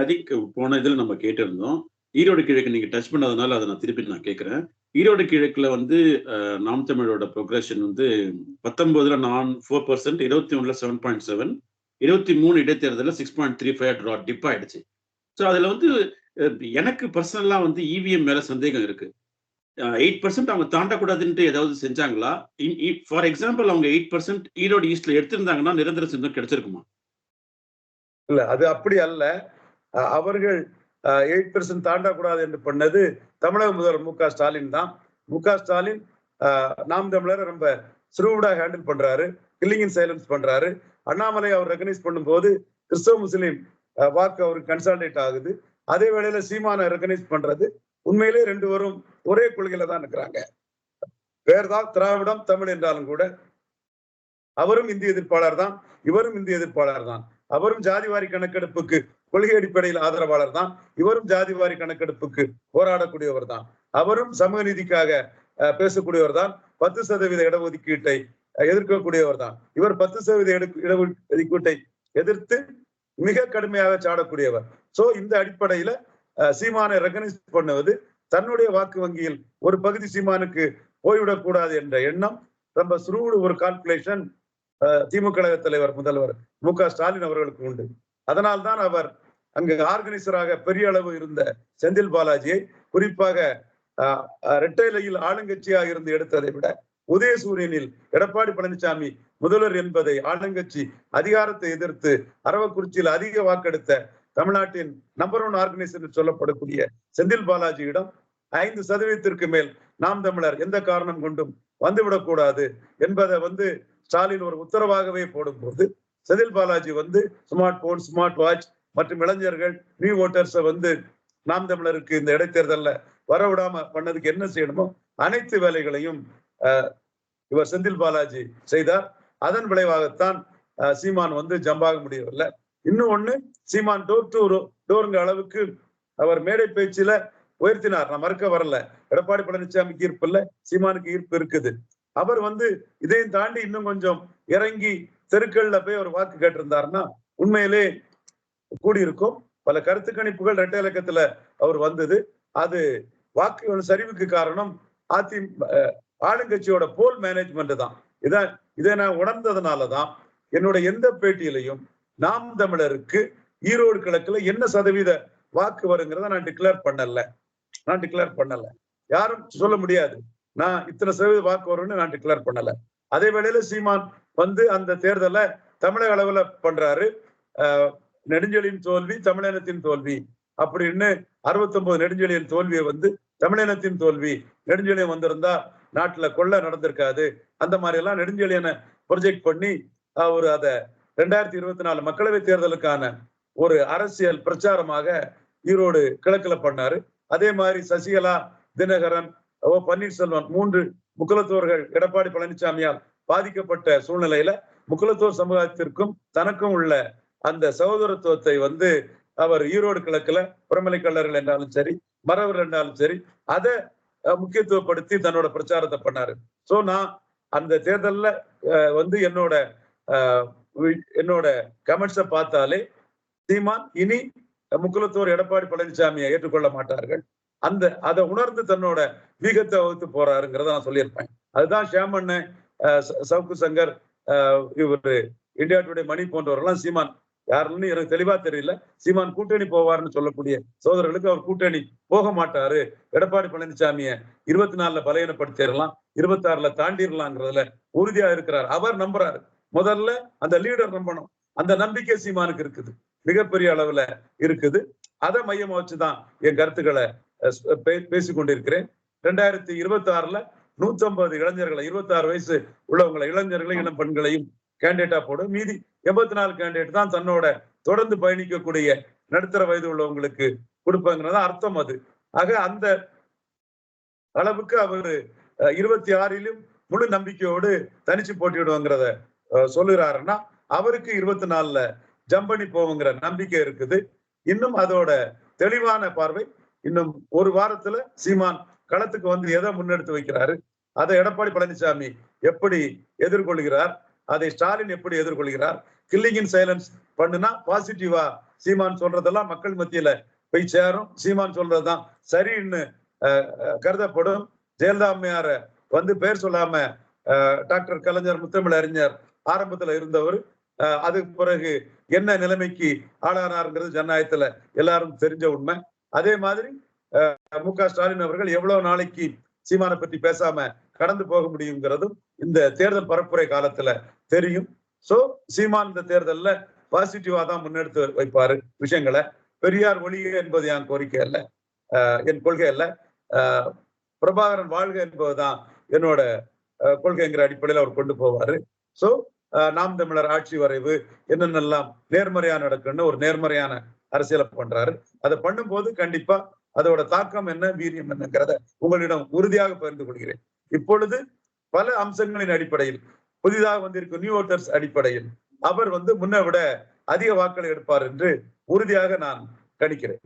நதிக்கு போன இதில் நம்ம கேட்டிருந்தோம். ஈரோடு கிழக்கு நீங்க டச் பண்ணதுனால அதை நான் திருப்பி நான் கேட்கிறேன். ஈரோடு கிழக்குல வந்து நாம் தமிழோட ப்ரோக்ரஷன் வந்து பத்தொன்பதுல நான் ஃபோர் பர்சன்ட் இருபத்தி ஒண்ணுல செவன் பாயிண்ட் செவன் இருபத்தி மூணு இடைத்தேர்தலில் சிக்ஸ் பாயிண்ட் த்ரீ ஃபைவ் ட்ரா டிப் ஆயிடுச்சு. ஸோ அதுல வந்து எனக்கு பர்சனலாக வந்து இவிஎம் மேல சந்தேகம் இருக்கு. எயிட் பர்சன்ட் அவங்க தாண்டக்கூடாதுன்ட்டு ஏதாவது செஞ்சாங்களா? ஃபார் எக்ஸாம்பிள் அவங்க எயிட் பர்சன்ட் ஈரோடு ஈஸ்ட்ல எடுத்திருந்தாங்கன்னா நிரந்தர சின்னம் கிடைச்சிருக்குமா? இல்ல அது அப்படி அல்ல. அவர்கள் எயிட் பெர்சன்ட் தாண்டக்கூடாது என்று பண்ணது தமிழக முதல்வர் மு க ஸ்டாலின் தான். மு க ஸ்டாலின் நாம் தமிழரை ரொம்ப ஸ்ரூடா ஹேண்டில் பண்றாரு கில்லிங் இன் சைலன்ஸ் பண்றாரு. அண்ணாமலை அவர் ரெகனைஸ் பண்ணும்போது கிறிஸ்தவ முஸ்லீம் அஹ், வாக்கு அவருக்கு கன்சால்டேட் ஆகுது. அதே வேளையில சீமான ரெகனைஸ் பண்றது உண்மையிலே ரெண்டு பேரும் ஒரே கொள்கையில தான் இருக்கிறாங்க. பேர்தான் திராவிடம் தமிழ் என்றாலும் கூட அவரும் இந்திய எதிர்ப்பாளர் தான் இவரும் இந்திய எதிர்ப்பாளர் தான். அவரும் ஜாதிவாரி கணக்கெடுப்புக்கு கொள்கை அடிப்படையில் ஆதரவாளர் தான். இவரும் ஜாதிவாரி கணக்கெடுப்புக்கு போராடக்கூடியவர் தான். அவரும் சமூக நீதிக்காக பேசக்கூடியவர் தான். பத்து சதவீத இடஒதுக்கீட்டை எதிர்க்கக்கூடியவர் தான். இவர் பத்து சதவீத இடஒதுக்கீட்டை எதிர்த்து மிக கடுமையாக சாடக்கூடியவர். சோ இந்த அடிப்படையில அஹ், சீமானை ரெகனைஸ் பண்ணுவது தன்னுடைய வாக்கு வங்கியில் ஒரு பகுதி சீமானுக்கு போய்விடக்கூடாது என்ற எண்ணம் ரொம்ப சுருடு ஒரு கால்குலேஷன் திமுக தலைவர் முதல்வர் மு க ஸ்டாலின் அவர்களுக்கு உண்டு. அதனால்தான் அவர் அங்கு ஆர்கனைசராக பெரிய அளவு இருந்த செந்தில் பாலாஜியை குறிப்பாக இரட்டைலையில் ஆளுங்கட்சியாக இருந்து எடுத்ததை விட உதயசூரியனில் எடப்பாடி பழனிசாமி முதல்வர் என்பதை ஆளுங்கட்சி அதிகாரத்தை எதிர்த்து அரவக்குறிச்சியில் அதிக வாக்கெடுத்த தமிழ்நாட்டின் நம்பர் ஒன் ஆர்கனைசர் என்று சொல்லப்படக்கூடிய செந்தில் பாலாஜியிடம் ஐந்து சதவீதத்திற்கு மேல் நாம் தமிழர் எந்த காரணம் கொண்டும் வந்துவிடக்கூடாது என்பதை வந்து ஸ்டாலின் ஒரு உத்தரவாகவே போடும்போது செதில் பாலாஜி வந்து ஸ்மார்ட் போன் ஸ்மார்ட் வாட்ச் மற்றும் இளைஞர்கள் நியூ ஓட்டர்ஸை வந்து நாம் தமிழருக்கு இந்த இடைத்தேர்தலில் வரவிடாம பண்ணதுக்கு என்ன செய்யணுமோ அனைத்து வேலைகளையும் அஹ், இவர் செந்தில் பாலாஜி செய்தார். அதன் விளைவாகத்தான் அஹ், சீமான் வந்து ஜம்பாக முடியவில்லை. இன்னும் ஒண்ணு சீமான் டோர் டு டோருங்க அளவுக்கு அவர் மேடை பேச்சில உயர்த்தினார். நான் மறுக்க வரல. எடப்பாடி பழனிசாமிக்கு ஈர்ப்பு இல்லை சீமானுக்கு ஈர்ப்பு இருக்குது. அவர் வந்து இதையும் தாண்டி இன்னும் கொஞ்சம் இறங்கி தெருக்கள்ல போய் அவர் வாக்கு கேட்டிருந்தாருன்னா உண்மையிலே கூடியிருக்கும். பல கருத்து கணிப்புகள் இரட்டை இலக்கத்துல அவர் வந்தது. அது வாக்கு சரிவுக்கு காரணம் அதி ஆளுங்கட்சியோட போல் மேனேஜ்மெண்ட் தான். இதான் இதை நான் உணர்ந்ததுனாலதான் என்னோட எந்த பேட்டியிலையும் நாம் தமிழருக்கு ஈரோடு கிழக்குல என்ன சதவீத வாக்கு வருங்கிறத நான் டிக்ளேர் பண்ணல. நான் டிக்ளேர் பண்ணல. யாரும் சொல்ல முடியாது. நான் இத்தனை சதவீத வாக்கு வரும்னு நான் டிக்ளேர் பண்ணல. அதே வேளையில சீமான் வந்து அந்த தேர்தலை தமிழக அளவுல பண்றாரு. நெடுஞ்செழியின் தோல்வி தமிழினத்தின் தோல்வி அப்படின்னு அறுபத்தொன்பது நெடுஞ்செழியின் தோல்வியை வந்து தமிழினத்தின் தோல்வி நெடுஞ்செழியன் வந்திருந்தா நாட்டுல கொள்ள நடந்திருக்காது. அந்த மாதிரி எல்லாம் நெடுஞ்செழியனை ப்ரொஜெக்ட் பண்ணி அவர் அதை ரெண்டாயிரத்தி இருபத்தி நாலு மக்களவை தேர்தலுக்கான ஒரு அரசியல் பிரச்சாரமாக ஈரோடு கிழக்குல பண்ணாரு. அதே மாதிரி சசிகலா தினகரன் ஓ பன்னீர்செல்வம் மூன்று முக்குலத்தோர்கள் எடப்பாடி பழனிசாமியால் பாதிக்கப்பட்ட சூழ்நிலையில முக்குலத்தோர் சமுதாயத்திற்கும் தனக்கும் உள்ள அந்த சகோதரத்துவத்தை வந்து அவர் ஈரோடு கிழக்குல புறமலை கல்லர்கள் என்றாலும் சரி மறவர் என்றாலும் சரி அதை முக்கியத்துவப்படுத்தி தன்னோட பிரச்சாரத்தை பண்ணாரு. சோ நான் அந்த தேர்தல்ல வந்து என்னோட அஹ், என்னோட கமெண்ட்ஸை பார்த்தாலே சீமான் இனி முக்குலத்தோர் எடப்பாடி பழனிசாமியை ஏற்றுக்கொள்ள மாட்டார்கள். அந்த அதை உணர்ந்து தன்னோட வீகத்தை வகுத்து போறாருங்கிறத நான் சொல்லியிருப்பேன். அதுதான் ஷியாமண்ணன் அஹ், சவுக்கு சங்கர் அஹ், இவரு இந்தியா டுடே மணி போன்றவரெல்லாம் சீமான். யாருன்னு எனக்கு தெளிவா தெரியல. சீமான் கூட்டணி போவார்னு சொல்லக்கூடிய சோதரர்களுக்கு அவர் கூட்டணி போக மாட்டாரு. எடப்பாடி பழனிசாமிய இருபத்தி நாலுல பலையனப்படுத்திடலாம் இருபத்தி ஆறுல தாண்டிடலாங்கிறதுல உறுதியா இருக்கிறார். அவர் நம்புறாரு. முதல்ல அந்த லீடர் நம்பணும். அந்த நம்பிக்கை சீமானுக்கு இருக்குது. மிகப்பெரிய அளவுல இருக்குது. அதை மையமா வச்சுதான் என் கருத்துக்களை பேசிக் கொண்டிருக்கிறேன் ரெண்டாயிரத்தி இருபத்தி ஆறுல நூத்தம்பது இளைஞர்களை இருபத்தி ஆறு வயசு உள்ளவங்களை இளைஞர்களை இளம் பெண்களையும் கேண்டிடேட்டா போடும் மீதி எண்பத்தி நாலு கேண்டிடேட் தான் தன்னோட தொடர்ந்து பயணிக்கக்கூடிய நடுத்தர வயது உள்ளவங்களுக்கு கொடுப்பாங்கிறது அர்த்தம் அது. ஆக அந்த அளவுக்கு அவரு இருபத்தி ஆறிலும் முழு நம்பிக்கையோடு தனிச்சு போட்டியிடுவாங்கிறத அஹ், சொல்லுகிறாருன்னா அவருக்கு இருபத்தி நாலுல ஜம்பனி போவோங்கிற நம்பிக்கை இருக்குது. இன்னும் அதோட தெளிவான பார்வை இன்னும் ஒரு வாரத்துல சீமான் களத்துக்கு வந்து எதை முன்னெடுத்து வைக்கிறாரு? அதை எடப்பாடி பழனிசாமி எப்படி எதிர்கொள்கிறார்? அதை ஸ்டாலின் எப்படி எதிர்கொள்கிறார்? கில்லிங் இன் சைலன்ஸ் பண்ணுனா பாசிட்டிவா சீமான் சொல்றதெல்லாம் மக்கள் மத்தியில போய் சேரும். சீமான் சொல்றதுதான் சரின்னு கருதப்படும். ஜெயலலிதா அம்மையார வந்து பேர் சொல்லாம டாக்டர் கலைஞர் முத்தமிழ் அறிஞர் ஆரம்பத்துல இருந்தவர். அதுக்கு பிறகு என்ன நிலைமைக்கு ஆளானாருங்கிறது ஜனநாயகத்துல எல்லாரும் தெரிஞ்ச உண்மை. அதே மாதிரி மு க. ஸ்டாலின் அவர்கள் எவ்வளவு நாளைக்கு சீமானை பற்றி பேசாம கடந்து போக முடியுங்கிறதும் இந்த தேர்தல் பரப்புரை காலத்துல தெரியும். சோ சீமான் இந்த தேர்தல்ல பாசிட்டிவா தான் முன்னெடுத்து வைப்பாரு விஷயங்களை. பெரியார் ஒழிக என்பது என் கோரிக்கை அல்ல. என் கொள்கை அல்ல. பிரபாகரன் வாழ்க என்பதுதான் என்னோட கொள்கைங்கிற அடிப்படையில் அவர் கொண்டு போவாரு. சோ நாம் தமிழர் ஆட்சி வரைவு என்னென்னலாம் நேர்மறையா நடக்குன்னு ஒரு நேர்மறையான அரசியலை பண்றாரு. அதை பண்ணும்போது கண்டிப்பா அதோட தாக்கம் என்ன வீரியம் என்னங்கிறத உங்களிடம் உறுதியாக பகிர்ந்து கொள்கிறேன். இப்பொழுது பல அம்சங்களின் அடிப்படையில் புதிதாக வந்திருக்கும் நியூ ஓட்டர்ஸ் அடிப்படையில் அவர் வந்து முன்ன விட அதிக வாக்களை எடுப்பார் என்று உறுதியாக நான் கணிக்கிறேன்.